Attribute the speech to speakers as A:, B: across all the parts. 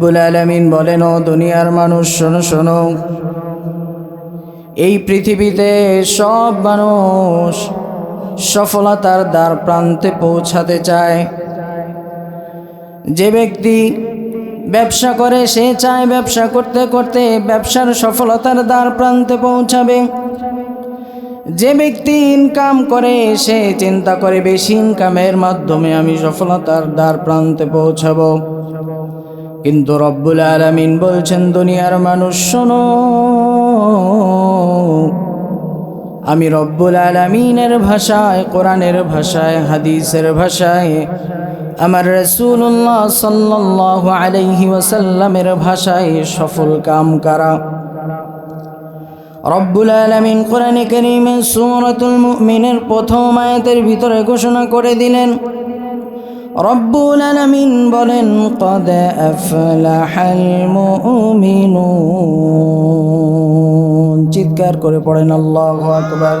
A: রব্বুল আলমিন বলেন, ও দুনিয়ার মানুষ, শোনো শোনো। এই পৃথিবীতে সব মানুষ সফলতার দ্বার প্রান্তে পৌঁছাতে চায়। যে ব্যক্তি ব্যবসা করে, সে চায় ব্যবসা করতে করতে ব্যবসার সফলতার দ্বার প্রান্তে পৌঁছাবে। যে ব্যক্তি ইনকাম করে, সে চিন্তা করে, বেশি ইনকামের মাধ্যমে আমি সফলতার দ্বার প্রান্তে পৌঁছাবো। কিন্তু রব্বুল আলমিন বলছেন, দুনিয়ার মানুষ, শোনো। আমি রব্বুল আলমিনের ভাষায়, কোরআনের ভাষায়, হাদিসের ভাষায়, আমার রসুল্লাহ সাল্লাহ আলাইহি ওসাল্লামের ভাষায় সফল কাম করা রব্বুল আলমিন কোরআনে করিমে সুরতুল মিনের প্রথম আয়াতের ভিতরে ঘোষণা করে দিলেন রব্বুল আলমিন বলেন, কদ আফলাহাল মুমিনুন। চিৎকার করে পড়েন, আল্লাহু আকবার।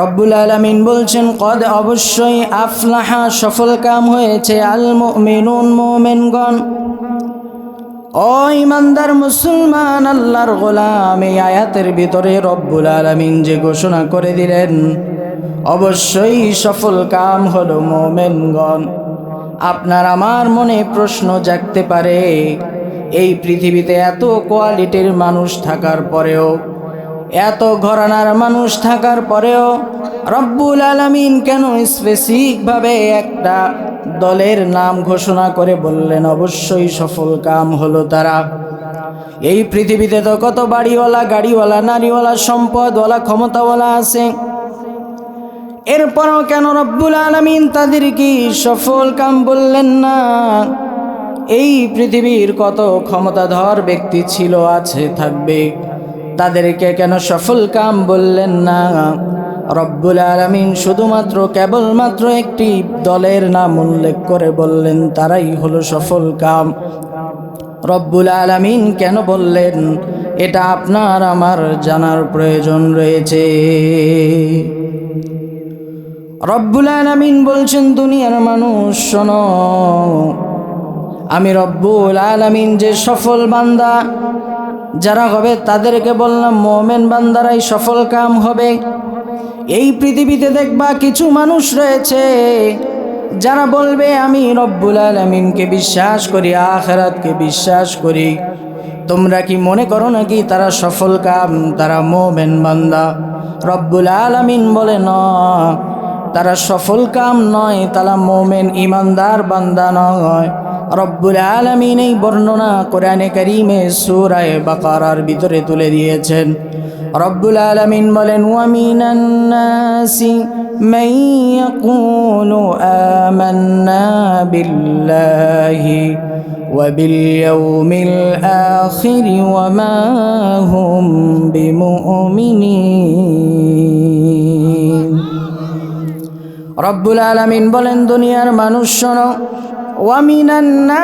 A: রব্বুল আলমিন বলছেন, কদ অবশ্যই আফলাহা সফল কাম হয়েছে, আল মুমিনুন মোমেনগণ। ও ইমানদার মুসলমান, আল্লাহর গোলাম এই আয়াতের ভিতরে রব্বুল আলমিন যে ঘোষণা করে দিলেন অবশ্যই সফল কাম হলো মোমেনগণ। আপনার আমার মনে প্রশ্ন জাগতে পারে, এই পৃথিবীতে এত কোয়ালিটির মানুষ থাকার পরেও, এত ঘরানার মানুষ থাকার পরেও রব্বুল আলমিন কেন স্পেসিফিকভাবে একটা দলের নাম ঘোষণা করে বললেন, অবশ্যই সফল কাম হলো তারা। এই পৃথিবীতে তো কত বাড়িওয়ালা, গাড়িওয়ালা, নারীওয়ালা, সম্পদওয়ালা, ক্ষমতাওয়ালা আছে। এরপরও কেন রব্বুল আলমিন তাদের কি সফল কাম বললেন না? এই পৃথিবীর কত ক্ষমতাধর ব্যক্তি ছিল, আছে, থাকবে। তাদেরকে কেন সফল কাম বললেন না? রব্বুল আলমিন শুধুমাত্র কেবলমাত্র একটি দলের নাম উল্লেখ করে বললেন, তারাই হলো সফল কাম। রব্বুল আলমিন কেন বললেন, এটা আপনার, আমার জানার প্রয়োজন রয়েছে। রব্বুল আলমিন বলছেন, দুনিয়ার মানুষ, শোনো। আমি রব্বুল আলমিন যে সফল বান্দা, যারা হবে তাদেরকে বললাম, মোমেন বান্দারাই সফল কাম হবে। এই পৃথিবীতে দেখবা কিছু মানুষ রয়েছে, যারা বলবে, আমি রব্বুল আলমিনকে বিশ্বাস করি, আখেরাতকে বিশ্বাস করি। তোমরা কি মনে করো নাকি তারা সফল কাম, তারা মোমেন বান্দা? রব্বুল আলমিন বলে, ন। তারা সফল কাম নয় তারা মোমেন ইমানদার বান্দা নয় রব্বুল আলমিন এই বর্ণনা কোরআনে করিমে সুরায় বাকারার ভিতরে তুলে দিয়েছেন রব্বুল আলমিন বলেন ওয়ামিনান্নাসি من يقول آمنا بالله وباليوم الآخر وما هم بمؤمنين রব্বুল আলমিন বলেন, দুনিয়ার মানুষ শোনো ওয়ামিনান্নাস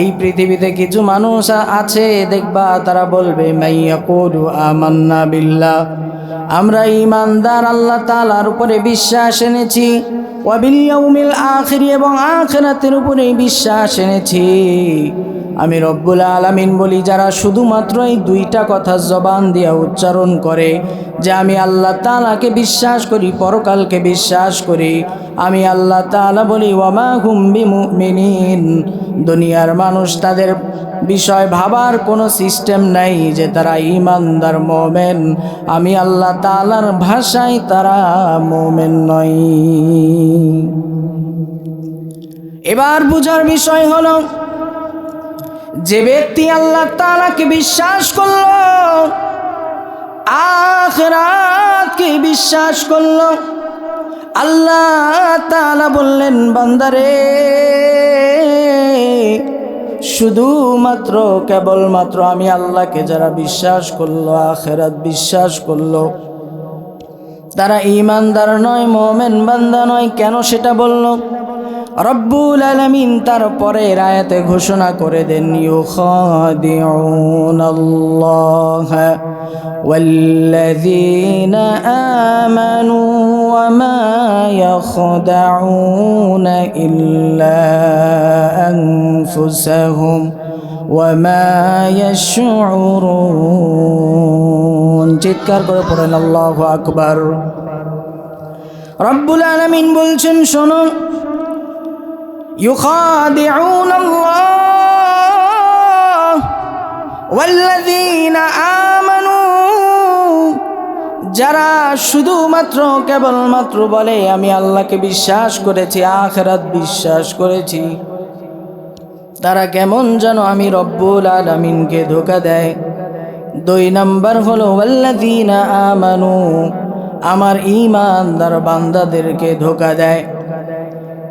A: এই পৃথিবীতে কিছু মানুষ আছে, দেখবা তারা বলবে আমান্না বিল্লাহ। আমরা ইমানদার আল্লাহ তালার উপরে বিশ্বাস এনেছি ওয়াবিল আখিরি, এবং আখেরাতের উপরে বিশ্বাস এনেছি। আমি রব্বুল আলমিন বলি, যারা শুধুমাত্র এই দুইটা কথা জবান দিয়া উচ্চারণ করে, যে আমি আল্লাহ তালাকে বিশ্বাস করি, পরকালকে বিশ্বাস করি, আমি আল্লাহ তালা বলি, ওয়ামা হুম্বি মুমিনিন দুনিয়ার মানুষ তাদের বিষয় ভাবার কোনো সিস্টেম নাই যে তারা ইমানদার মোমেন। আমি আল্লাহ তালার ভাষায় তারা মোমেন নয় এবার বুঝার বিষয় হলো যে ব্যক্তি আল্লাহ তালাকে বিশ্বাস করল, আখরাতকে বিশ্বাস করল, আল্লাহ তালা বললেন, বান্দারে, শুধুমাত্র, কেবলমাত্র আমি আল্লাহকে যারা বিশ্বাস করল, আখেরাত বিশ্বাস করল, তারা ইমানদার নয়, মোমেন বান্দা নয়, কেন সেটা বলল? রব্বুল আলমিন তার পরের আয়াতে ঘোষণা করে দেন ইউখাদিউন আল্লাহ والذين آمنوا وما يخدعون إلا أنفسهم وما يشعرون চিৎকার করে পড়েন আল্লাহু আকবার রব্বুল আলামিন বলছেন শোনো يخادعون الله والذين آمنوا যারা শুধুমাত্র কেবলমাত্র বলে আমি আল্লাহকে বিশ্বাস করেছি আখেরাত বিশ্বাস করেছি তারা কেমন যেন আমি রব্বুল আলমিনকে ধোকা দেয় দুই নাম্বার হলো ওয়াল্লাযীনা আমানু আমার ঈমানদার বান্দাদেরকে ধোকা দেয়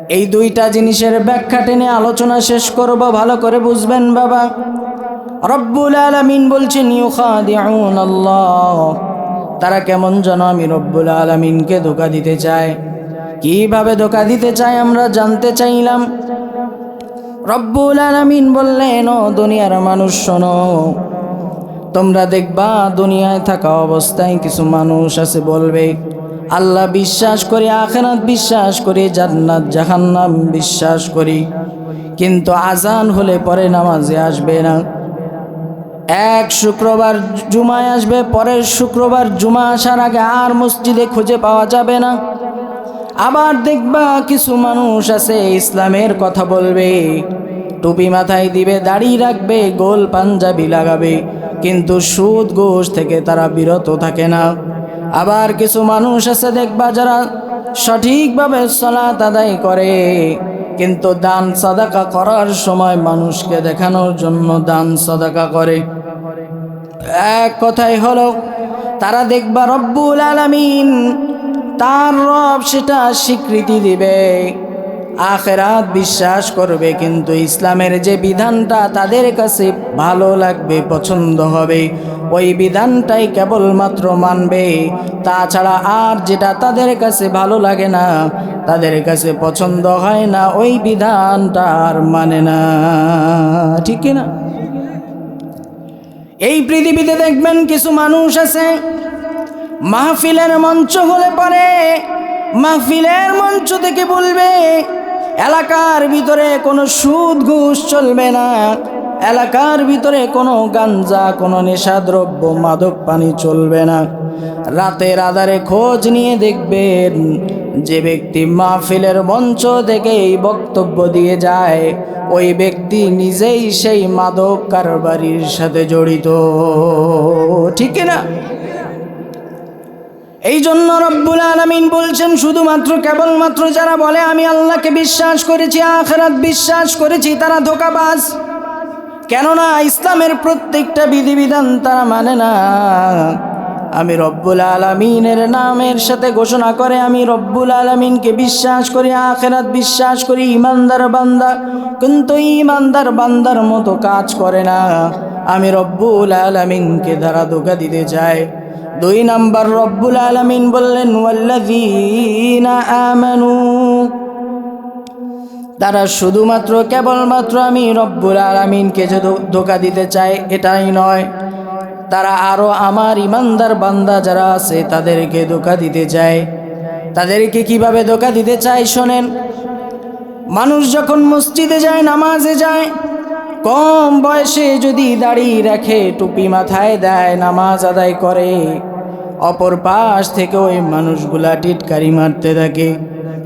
A: এই দুইটা জিনিসের ব্যাখ্যা টেনে আলোচনা শেষ করব, ভালো করে বুঝবেন বাবা। রব্বুল আলামিন বলছেন, ইউখাদিউন আল্লাহ। তারা কেমন যেন আমি রব্বুল আলামিনকে ধোকা দিতে চায়। কীভাবে ধোকা দিতে চায় আমরা জানতে চাইলাম। রব্বুল আলামিন বললেন, ও দুনিয়ার মানুষ, শোনো। তোমরা দেখবা, দুনিয়ায় থাকা অবস্থায় কিছু মানুষ আছে বলবে আল্লাহ বিশ্বাস করি, আখেরাত বিশ্বাস করি, জান্নাত, জাহান্নাম বিশ্বাস করি। কিন্তু আজান হলে পরে নামাজে আসবে না। এক শুক্রবার জুমায় আসবে, পরের শুক্রবার জুমা আসার আগে আর মসজিদে খুঁজে পাওয়া যাবে না। আবার দেখবা কিছু মানুষ আছে, ইসলামের কথা বলবে, টুপি মাথায় দিবে, দাড়ি রাখবে, গোল পাঞ্জাবি লাগাবে, কিন্তু সুদ গোষ থেকে তারা বিরত থাকে না। আবার কিছু মানুষ আছে দেখবা যারা সঠিকভাবে সলাত আদায় করে, কিন্তু দান সাদাকা করার সময় মানুষকে দেখানোর জন্য দান সাদাকা করে। এক কথাই হলো, তারা দেখবা রব্বুল আলামিন তার রব সেটা স্বীকৃতি দিবে। আখেরাত বিশ্বাস করবে, কিন্তু ইসলামের যে বিধানটা তাদের কাছে ভালো লাগবে, পছন্দ হবে। ওই বিধানটাই কেবলমাত্র মানবে। তাছাড়া আর যেটা তাদের কাছে ভালো লাগে না, তাদের কাছে পছন্দ হয় না, ওই বিধানটা আর মানে না। ঠিক না এই পৃথিবীতে দেখবেন কিছু মানুষ আছে, মাহফিলের মঞ্চ হলে পরে মাহফিলের মঞ্চ থেকে বলবে এলাকার ভিতরে কোনো সুদ ঘুষ চলবে না। এলাকার ভিতরে কোনো গাঞ্জা, কোনো নেশাদ্রব্য, মাদক পানি চলবে না। রাতের আধারে খোঁজ নিয়ে দেখবেন যে ব্যক্তি মাহফিলের মঞ্চ থেকে এই বক্তব্য দিয়ে যায়। ওই ব্যক্তি নিজেই সেই মাদক কারবারির সাথে জড়িত। ঠিক না এই জন্য রব্বুল আলমিন বলছেন, শুধুমাত্র কেবলমাত্র যারা বলে, আমি আল্লাহকে বিশ্বাস করেছি, আখেরাত বিশ্বাস করেছি, তারা ধোকাবাজ। কেননা ইসলামের প্রত্যেকটা বিধিবিধান তারা মানে না। আমি রব্বুল আলমিনের নামের সাথে ঘোষণা করে, আমি রব্বুল আলমিনকে বিশ্বাস করি, আখেরাত বিশ্বাস করি, ইমানদার বান্দা। কিন্তু ইমানদার বান্দার মতো কাজ করে না। আমি রব্বুল আলমিনকে দ্বারা ধোকা দিতে চাই দুই নাম্বার রব্বুল আলমিন বললেন আমানু। তারা শুধুমাত্র, কেবলমাত্র আমি রব্বুল আলমিনকে যে ধোকা দিতে চায় এটাই নয়। তারা আরও আমার ইমানদার বান্দা যারা আছে, তাদেরকে ধোকা দিতে চায়। তাদেরকে কীভাবে ধোকা দিতে চায়, শোনেন। মানুষ যখন মসজিদে যায়, নামাজে যায় কম বয়সে যদি দাড়ি রাখে, টুপি মাথায় দেয়, নামাজ আদায় করে, অপর পাশ থেকে ওই মানুষগুলা টিটকারি মারতে থাকে।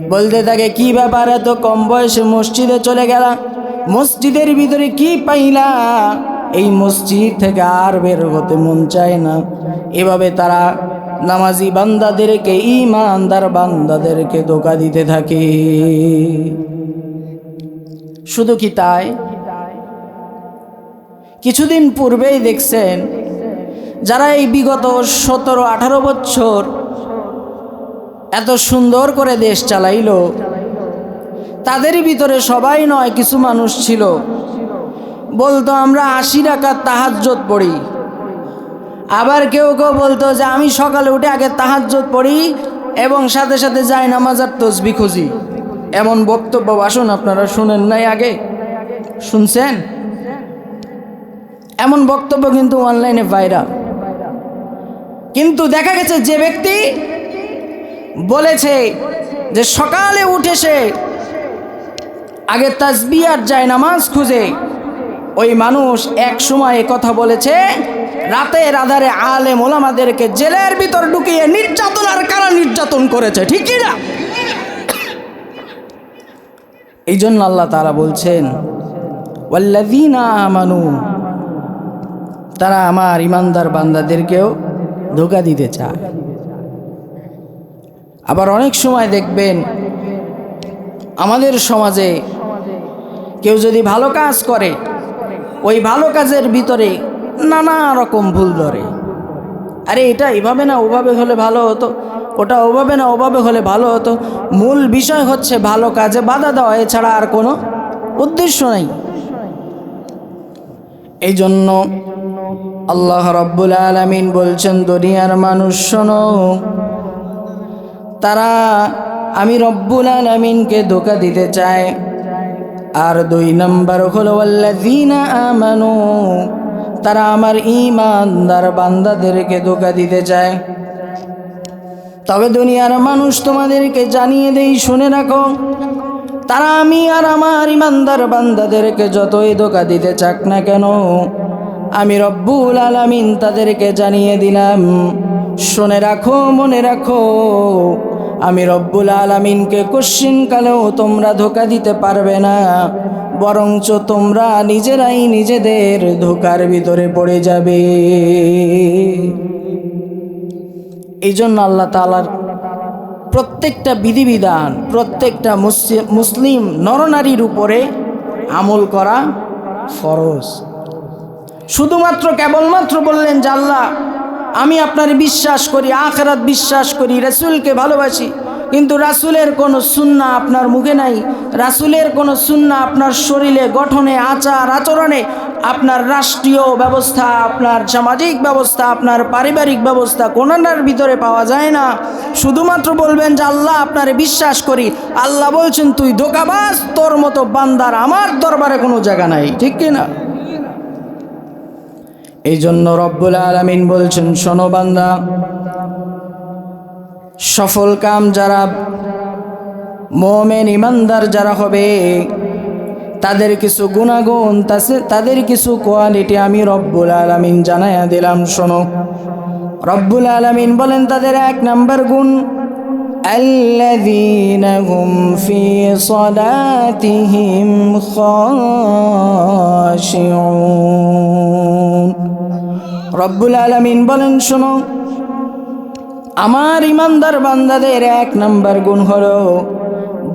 A: বলতে থাকে, কি ব্যাপার এত কম বয়সে মসজিদে চলে গেলা? মসজিদের ভিতরে কি পাইলা? এই মসজিদ থেকে আর বের হতে মন চায় না। এভাবে তারা নামাজি বান্দাদেরকে ইমানদার বান্দাদেরকে ধোকা দিতে থাকে। শুধু কি তাই? কিছুদিন পূর্বেই দেখছেন, যারা এই বিগত সতেরো, আঠারো বছর এত সুন্দর করে দেশ চালাইলো তাদের ভিতরে সবাই নয়, কিছু মানুষ ছিল। বলতো, আমরা আশি টাকার তাহাজ্জত পড়ি। আবার কেউ কেউ বলতো যে, আমি সকালে উঠে আগে তাহাজ্জত পড়ি এবং সাথে সাথে যাই নামাজার তসবি খুঁজি। এমন বক্তব্য ভাষণ আপনারা শুনেন নাই আগে। শুনছেন? এমন বক্তব্য কিন্তু অনলাইনে ভাইরাল। কিন্তু দেখা গেছে যে ব্যক্তি বলেছে যে সকালে উঠে সে আগে তাসবি আর যায় নামাজ খুঁজে, ওই মানুষ এক সময় কথা বলেছে, রাতের আধারে আলে মোলামাদেরকে জেলের ভিতর ঢুকিয়ে নির্যাতন আর কারা নির্যাতন করেছে, ঠিক না? এই জন্য আল্লাহ তারা বলছেন তারা আমার ইমানদার বান্দাদেরকেও ধোকা দিতে চায়। আবার অনেক সময় দেখবেন আমাদের সমাজে কেউ যদি ভালো কাজ করে, ওই ভালো কাজের ভিতরে নানা রকম ভুল ধরে। আরে এটা এভাবে না, ওভাবে হলে ভালো হতো, ওটা ওভাবে না, ওভাবে হলে ভালো হতো। মূল বিষয় হচ্ছে ভালো কাজে বাধা দেওয়া, এছাড়া আর কোনো উদ্দেশ্য নেই। এই জন্য আল্লাহ রব্বুল আলমিন বলছেন, দুনিয়ার মানুষ শোনো, তারা আমি রব্বুল আলমিনকে ধোকা দিতে চায়। আর দুই নম্বর হলো আমানু, তারা আমার ইমানদার বান্দাদেরকে ধোকা দিতে চায়। তবে দুনিয়ার মানুষ তোমাদেরকে জানিয়ে দেই, শুনে রাখো, তারা আমি আর আমার ইমানদার বান্দাদেরকে যতই ধোকা দিতে চাক না কেন আমি রব্বুল আলামিন তাদেরকে জানিয়ে দিলাম, শুনে রাখো, মনে রাখো, আমি রব্বুল আলামিনকে কালেও তোমরা ধোকা দিতে পারবে না, বরঞ্চ তোমরা নিজেরাই নিজেদের ধোকার ভিতরে পড়ে যাবে। এই জন্য আল্লাহ তালার প্রত্যেকটা বিধিবিধান, প্রত্যেকটা মুসলি- মুসলিম নরনারীর উপরে আমল করা ফরজ। শুধুমাত্র কেবলমাত্র বললেন যে আল্লাহ, আমি আপনার বিশ্বাস করি, আখরাত বিশ্বাস করি, রাসূলকে ভালোবাসি, কিন্তু রাসূলের কোনো সুন্না আপনার মুখে নাই, রাসূলের কোনো সুন্না আপনার শরীরে, গঠনে, আচার, আচরণে, আপনার রাষ্ট্রীয় ব্যবস্থা, আপনার সামাজিক ব্যবস্থা, আপনার পারিবারিক ব্যবস্থা কোনার ভিতরে পাওয়া যায় না। শুধুমাত্র বলবেন যে আল্লাহ আপনার বিশ্বাস করি, আল্লাহ বলছেন, তুই দোকাবাজ তোর মতো বান্দার আমার দরবারে কোনো জায়গা নাই। ঠিক কি না এই জন্য রব্বুল আলমিন বলছেন শোনো বান্দা সফল কাম যারা মোমেন ইমানদার যারা হবে তাদের কিছু গুণাগুণ তাছে- তাদের কিছু কোয়ালিটি আমি রব্বুল আলমিন জানাইয়া দিলাম শোনো রব্বুল আলমিন বলেন তাদের এক নাম্বার গুণ الذين هم في صلاتهم خاشعون রব্বুল আলমিন বলেন, শোনো, আমার ইমানদার বান্দাদের এক নাম্বার গুণ হলো,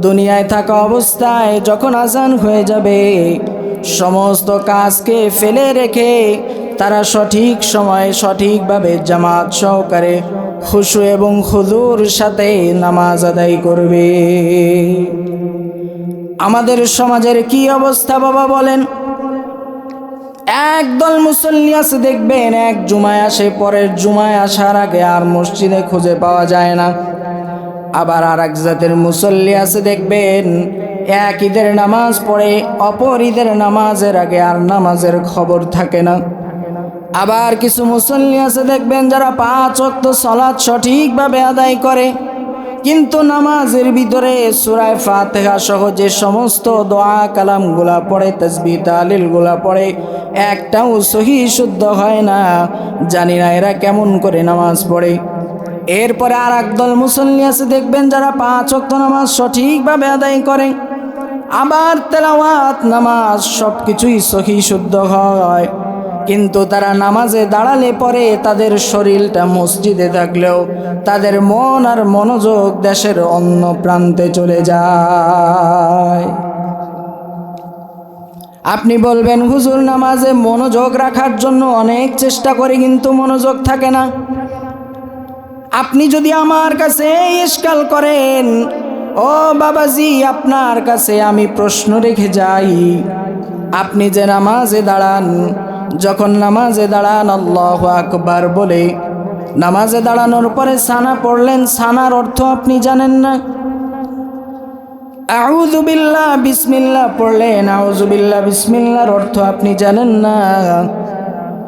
A: দুনিয়ায় থাকা অবস্থায় যখন আজান হয়ে যাবে, সমস্ত কাজকে ফেলে রেখে তারা সঠিক সময়ে সঠিকভাবে জামাত সহকারে খুশু এবং খুদুর সাথে নামাজ আদায় করবে। আমাদের সমাজের কি অবস্থা বাবা বলেন? একদল মুসল্লি আছে, দেখবেন এক জুমায় আসে, পরের জুমায় আসার আগে আর মসজিদে খুঁজে পাওয়া যায় না। আবার আর এক জাতের মুসল্লি আছে, দেখবেন এক ঈদের নামাজ পড়ে, অপর ঈদের নামাজের আগে আর নামাজের খবর থাকে না। আবার কিছু মুসল্লি আছে, দেখবেন যারা পাঁচ অক্ত সলাৎ সঠিকভাবে আদায় করে। কিন্তু নামাজের ভিতরে সুরায় ফাতেহা সহ যে সমস্ত দোয়া কালামগুলা পড়ে তসবি তালিলগুলা পড়ে, একটাও সহি শুদ্ধ হয় না। জানি না এরা কেমন করে নামাজ পড়ে। এরপরে আর একদল মুসল্লি আছে, দেখবেন যারা পাঁচ অক্ত নামাজ সঠিকভাবে আদায় করে। আবার তেলাওয়াত নামাজ সব কিছুই সহি শুদ্ধ হয়। কিন্তু তারা নামাজে দাঁড়ালে পরে তাদের শরীরটা মসজিদে থাকলেও তাদের মন আর মনোযোগ দেশের অন্য প্রান্তে চলে যায়। আপনি বলবেন, হুজুর, নামাজে মনোযোগ রাখার জন্য অনেক চেষ্টা করে, কিন্তু মনোযোগ থাকে না। আপনি যদি আমার কাছে ইস্কাল করেন, ও বাবাজি, আপনার কাছে আমি প্রশ্ন রেখে যাই। আপনি যে নামাজে দাঁড়ান যখন নামাজে দাঁড়ান, আল্লাহ আকবার বলে, নামাজে দাঁড়ানোর পরে সানা পড়লেন, সানার অর্থ আপনি জানেন না? আউজুবিল্লাহ বিসমিল্লা পড়লেন আউজুবিল্লাহ বিসমিল্লার অর্থ আপনি জানেন না।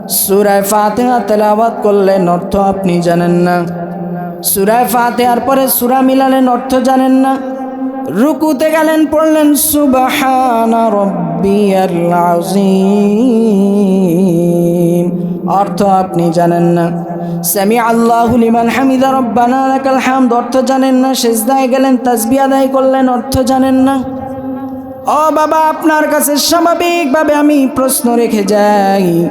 A: সুরায় ফাতেহা তেলাওয়াত করলেন, অর্থ আপনি জানেন না। সুরায় ফাতেহার পরে সুরা মিলালেন, অর্থ জানেন না। রুকুতে গেলেন, পড়লেন, সুবাহানা রব্বিয়াল আযীম। অর্থ আপনি জানেন না। সামি আল্লাহু লিমান হামিদা, রব্বানা লাকাল হামদ। অর্থ জানেন না, সেজদায় গেলেন তাসবিহ আদায় করলেন, অর্থ জানেন না। ও বাবা, আপনার কাছে স্বাভাবিকভাবে আমি প্রশ্ন রেখে যাই।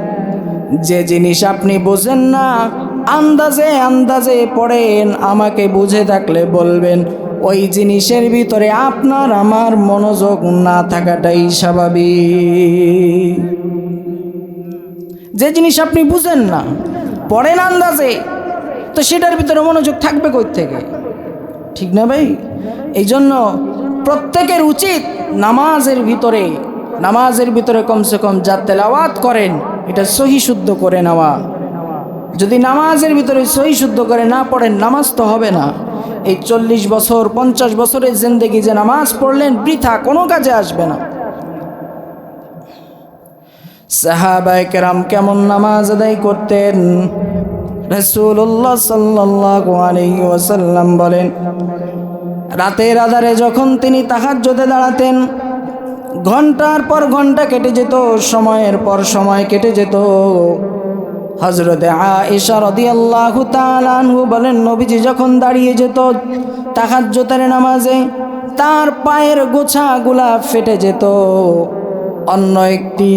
A: যে জিনিস আপনি বোঝেন না, আন্দাজে আন্দাজে পড়েন, আমাকে বুঝে থাকলে বলবেন ওই জিনিসের ভিতরে আপনার আমার মনোযোগ না থাকাটাই স্বাভাবিক। যে জিনিস আপনি বুঝেন না, পড়েন আন্দাজে, তো সেটার ভিতরে মনোযোগ থাকবে কই থেকে? ঠিক না ভাই? এই জন্য প্রত্যেকের উচিত নামাজের ভিতরে নামাজের ভিতরে কমসে কম যা তেলাওয়াত করেন, এটা সহি শুদ্ধ করে নেওয়া। যদি নামাজের ভিতরে সহি শুদ্ধ করে না পড়েন, নামাজ তো হবে না। এই চল্লিশ বছর, পঞ্চাশ বছরের জিন্দেগি যে নামাজ পড়লেন, বৃথা কোনো কাজে আসবে না। সাহাবায় কেরাম কেমন নামাজ আদায় করতেন? রসুল্লাহ সাল্লাহ আলাইহি বলেন, রাতের আধারে যখন তিনি তাহাজ্জুদে দাঁড়াতেন, ঘণ্টার পর ঘণ্টা কেটে যেত, সময়ের পর সময় কেটে যেত। হজরতে আয়েশা রাদিয়াল্লাহু তাআলা আনহু বলেন, নবীজি যখন দাঁড়িয়ে যেত তাহাজ্জুদের নামাজে, তার পায়ের গোছাগুলা ফেটে যেত। অন্য একটি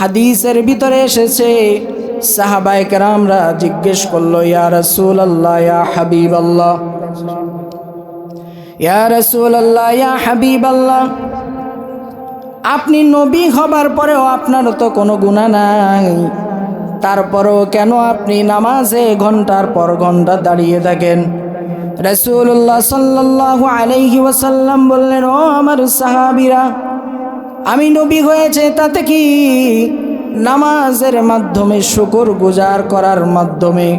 A: হাদিসের ভিতরে এসেছে, সাহাবায়ে কেরামরা জিজ্ঞেস করল, ইয়া রাসূলুল্লাহ, ইয়া হাবিবাল্লাহ? ইয়া রাসূলুল্লাহ, ইয়া হাবিবাল্লাহ? আপনি নবী হবার পরেও আপনারও তো কোনো গুণা নাই। তারপরও কেন আপনি নামাজে ঘণ্টার পর ঘণ্টা দাঁড়িয়ে থাকেন? রসুল্লাহ সাল্লাহ আলাইহি ওয়াসাল্লাম বললেন, ও আমার সাহাবিরা, আমি নবী হয়েছে তাতে কি নামাজের মাধ্যমে শুকুর গুজার করার মাধ্যমে?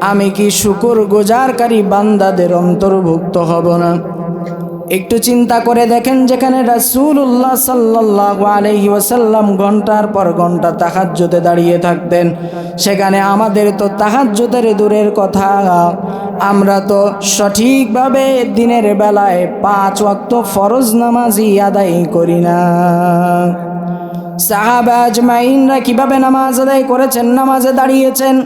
A: আমি কি শুকুর গুজারকারী বান্দাদের অন্তর্ভুক্ত হব না? একটু চিন্তা করে দেখেন যেখানে রাসূলুল্লাহ সাল্লাহ আলহি ওয়াসাল্লাম ঘণ্টার পর ঘণ্টা তাহাজ্জুদে দাঁড়িয়ে থাকতেন। সেখানে আমাদের তো তাহাজ্জুদের দূরের কথা। আমরা তো সঠিকভাবে দিনের বেলায় পাঁচ ওয়াক্ত ফরজ নামাজই আদায় করি না। সাহাবা আজমাইনরা কীভাবে নামাজ আদায় করেছেন? নামাজে দাঁড়িয়েছেন।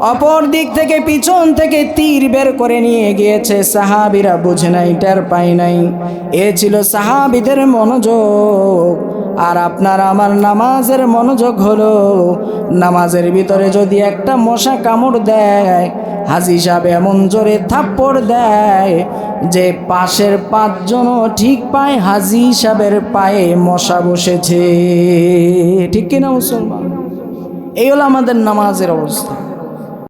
A: অপর দিক থেকে পিছন থেকে তীর বের করে নিয়ে গিয়েছে। সাহাবিরা বুঝে নাই, টের পাই নাই। এ ছিল সাহাবিদের মনোযোগ। আর আপনার আমার নামাজের মনোযোগ হলো, নামাজের ভিতরে যদি একটা মশা কামড় দেয়, হাজি সাহেব এমন জোরে থাপ্পড় দেয় যে পাশের পাঁচজনও ঠিক পায় হাজি সাহেবের পায়ে মশা বসেছে। ঠিক কিনা মুসলমান? এই হলো আমাদের নামাজের অবস্থা।